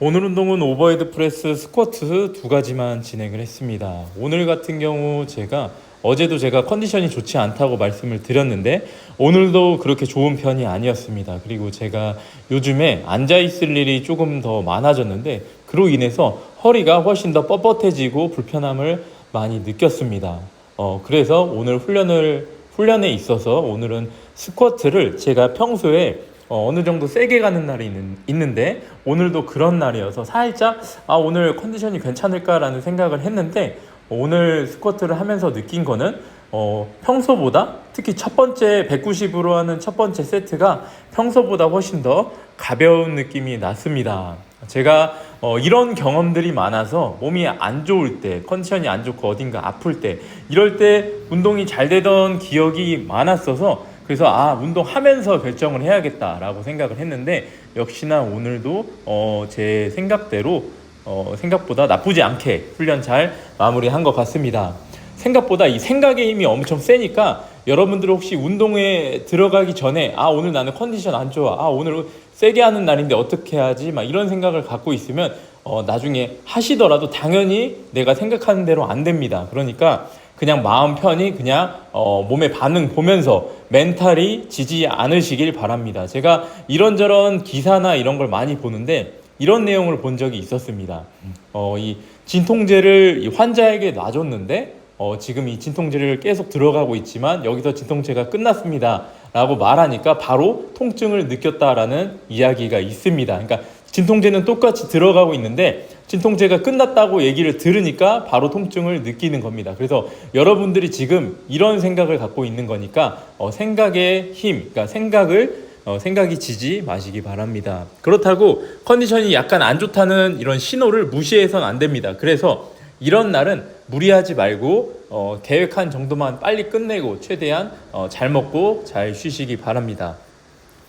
오늘 운동은 오버헤드 프레스, 스쿼트 두 가지만 진행을 했습니다. 오늘 같은 경우 제가 어제도 제가 컨디션이 좋지 않다고 말씀을 드렸는데 오늘도 그렇게 좋은 편이 아니었습니다. 그리고 제가 요즘에 앉아 있을 일이 조금 더 많아졌는데 그로 인해서 허리가 훨씬 더 뻣뻣해지고 불편함을 많이 느꼈습니다. 어, 그래서 오늘 훈련을 훈련에 있어서 오늘은 스쿼트를 제가 평소에 어, 어느 정도 세게 가는 날이 있는, 있는데 오늘도 그런 날이어서 살짝 아 오늘 컨디션이 괜찮을까라는 생각을 했는데 오늘 스쿼트를 하면서 느낀 거는 어, 평소보다 특히 첫 번째 190으로 하는 첫 번째 세트가 평소보다 훨씬 더 가벼운 느낌이 났습니다. 제가 어, 이런 경험들이 많아서 몸이 안 좋을 때, 컨디션이 안 좋고 어딘가 아플 때, 이럴 때 운동이 잘 되던 기억이 많았어서 그래서 아 운동하면서 결정을 해야겠다라고 생각을 했는데 역시나 오늘도 어, 제 생각대로 어, 생각보다 나쁘지 않게 훈련 잘 마무리한 것 같습니다. 생각보다 이 생각의 힘이 엄청 세니까 여러분들 혹시 운동에 들어가기 전에 아 오늘 나는 컨디션 안 좋아 아 오늘 세게 하는 날인데 어떻게 하지 막 이런 생각을 갖고 있으면 어, 나중에 하시더라도 당연히 내가 생각하는 대로 안 됩니다. 그러니까 그냥 마음 편히 그냥 어, 몸의 반응 보면서 멘탈이 지지 않으시길 바랍니다. 제가 이런저런 기사나 이런 걸 많이 보는데 이런 내용을 본 적이 있었습니다. 어, 이 진통제를 이 환자에게 놔줬는데 어, 지금 이 진통제를 계속 들어가고 있지만 여기서 진통제가 끝났습니다. 라고 말하니까 바로 통증을 느꼈다라는 이야기가 있습니다. 그러니까 진통제는 똑같이 들어가고 있는데 진통제가 끝났다고 얘기를 들으니까 바로 통증을 느끼는 겁니다. 그래서 여러분들이 지금 이런 생각을 갖고 있는 거니까 어, 생각의 힘, 그러니까 생각을 어, 생각이 지지 마시기 바랍니다. 그렇다고 컨디션이 약간 안 좋다는 이런 신호를 무시해서는 안 됩니다. 그래서 이런 날은 무리하지 말고 어, 계획한 정도만 빨리 끝내고 최대한 어, 잘 먹고 잘 쉬시기 바랍니다.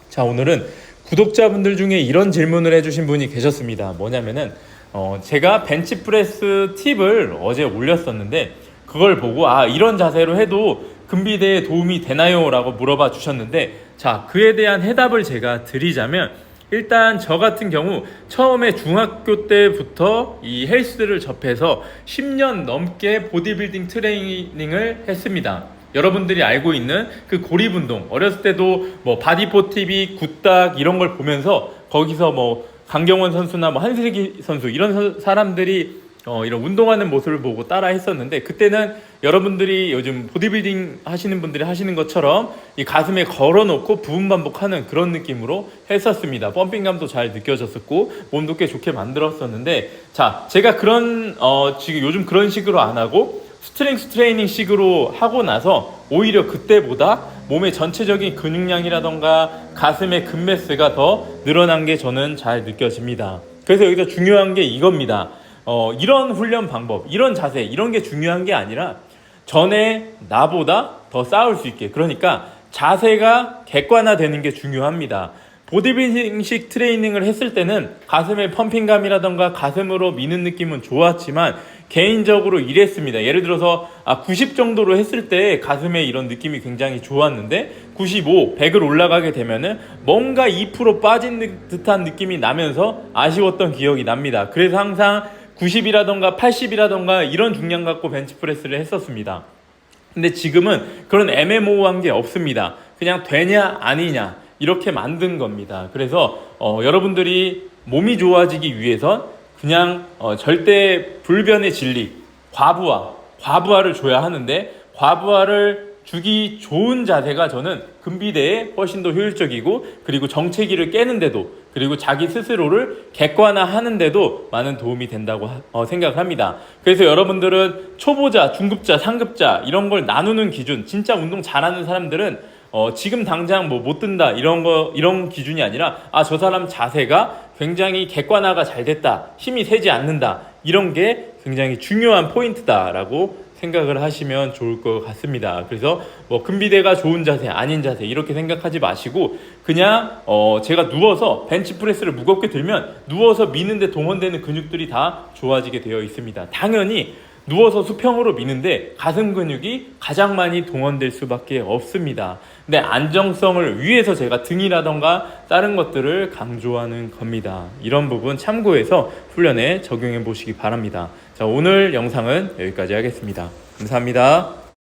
자 오늘은 구독자분들 중에 이런 질문을 해주신 분이 계셨습니다. 뭐냐면은 어, 제가 벤치프레스 팁을 어제 올렸었는데 그걸 보고 아 이런 자세로 해도 근비대에 도움이 되나요? 라고 물어봐 주셨는데 자 그에 대한 해답을 제가 드리자면 일단 저 같은 경우 처음에 중학교 때부터 이 헬스를 접해서 10년 넘게 보디빌딩 트레이닝을 했습니다. 여러분들이 알고 있는 그 고립 운동 어렸을 때도 뭐 바디포 TV 굿딱 이런 걸 보면서 거기서 뭐 강경원 선수나 뭐 한슬기 선수 이런 서- 사람들이 어, 이런 운동하는 모습을 보고 따라 했었는데 그때는 여러분들이 요즘 보디빌딩 하시는 분들이 하시는 것처럼 이 가슴에 걸어놓고 부분 반복하는 그런 느낌으로 했었습니다. 펌핑감도 잘 느껴졌었고 몸도 꽤 좋게 만들었었는데 자 제가 그런 어, 지금 요즘 그런 식으로 안 하고 스트렝스 트레이닝 식으로 하고 나서 오히려 그때보다 몸의 전체적인 근육량이라던가 가슴의 근매스가 더 늘어난 게 저는 잘 느껴집니다. 그래서 여기서 중요한 게 이겁니다. 어, 이런 훈련 방법, 이런 자세, 이런 게 중요한 게 아니라 전에 나보다 더 쌓을 수 있게. 그러니까 자세가 객관화되는 게 중요합니다. 보디빌딩식 트레이닝을 했을 때는 가슴의 펌핑감이라던가 가슴으로 미는 느낌은 좋았지만 개인적으로 이랬습니다. 예를 들어서 아, 90 정도로 했을 때 가슴에 이런 느낌이 굉장히 좋았는데 95, 100을 올라가게 되면은 뭔가 2% 빠진 느- 듯한 느낌이 나면서 아쉬웠던 기억이 납니다. 그래서 항상 90이라던가 80이라던가 이런 중량 갖고 벤치프레스를 했었습니다. 근데 지금은 그런 애매모호한 게 없습니다. 그냥 되냐 아니냐 이렇게 만든 겁니다. 그래서 어, 여러분들이 몸이 좋아지기 위해선 그냥 어, 절대 불변의 진리 과부하 과부하를 줘야 하는데 과부하를 주기 좋은 자세가 저는 근비대에 훨씬 더 효율적이고 그리고 정체기를 깨는데도 그리고 자기 스스로를 객관화하는데도 많은 도움이 된다고 하- 어, 생각합니다. 그래서 여러분들은 초보자, 중급자, 상급자 이런 걸 나누는 기준, 진짜 운동 잘하는 사람들은 어, 지금 당장 뭐 못 든다 이런 거 이런 기준이 아니라 아 저 사람 자세가 굉장히 객관화가 잘 됐다, 힘이 세지 않는다 이런 게 굉장히 중요한 포인트다라고 생각을 하시면 좋을 것 같습니다. 그래서 뭐 근비대가 좋은 자세, 아닌 자세 이렇게 생각하지 마시고 그냥 어 제가 누워서 벤치 프레스를 무겁게 들면 누워서 미는데 동원되는 근육들이 다 좋아지게 되어 있습니다. 당연히 누워서 수평으로 미는데 가슴 근육이 가장 많이 동원될 수밖에 없습니다. 근데 안정성을 위해서 제가 등이라던가 다른 것들을 강조하는 겁니다. 이런 부분 참고해서 훈련에 적용해 보시기 바랍니다. 자, 오늘 영상은 여기까지 하겠습니다. 감사합니다.